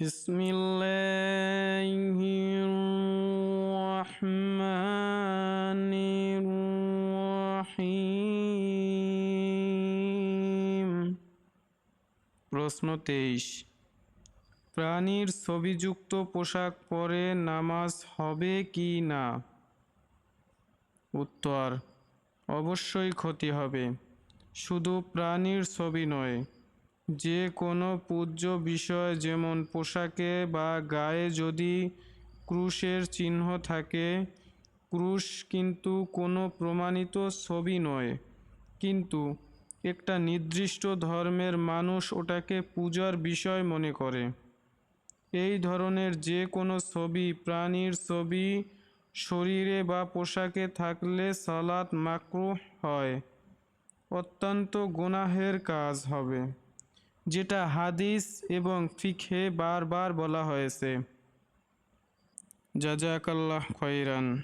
بسم الله الرحمن الرحيم প্রশ্ন তেইশ প্রাণীর ছবিযুক্ত পোশাক পরে নামাজ হবে কি না উত্তর অবশ্যই ক্ষতি হবে শুধু প্রাণীর ছবি নয় যে কোনো পূজ্য বিষয় যেমন পোশাকে বা গায়ে যদি ক্রুশের চিহ্ন থাকে, ক্রুশ কিন্তু কোনো প্রমাণিত ছবি নয়। কিন্তু একটা নির্দিষ্ট ধর্মের মানুষ ওটাকে পূজার বিষয় মনে করে। এই ধরনের যে কোনো ছবি, প্রাণীর ছবি, শরীরে বা পোশাকে থাকলে সালাত মাকরুহ হয়। অত্যন্ত গুনাহের কাজ হবে। যেটা হাদিস এবং ফিখে বারবার বলা হয়েছে। জাজাকাল্লাহ খৈরান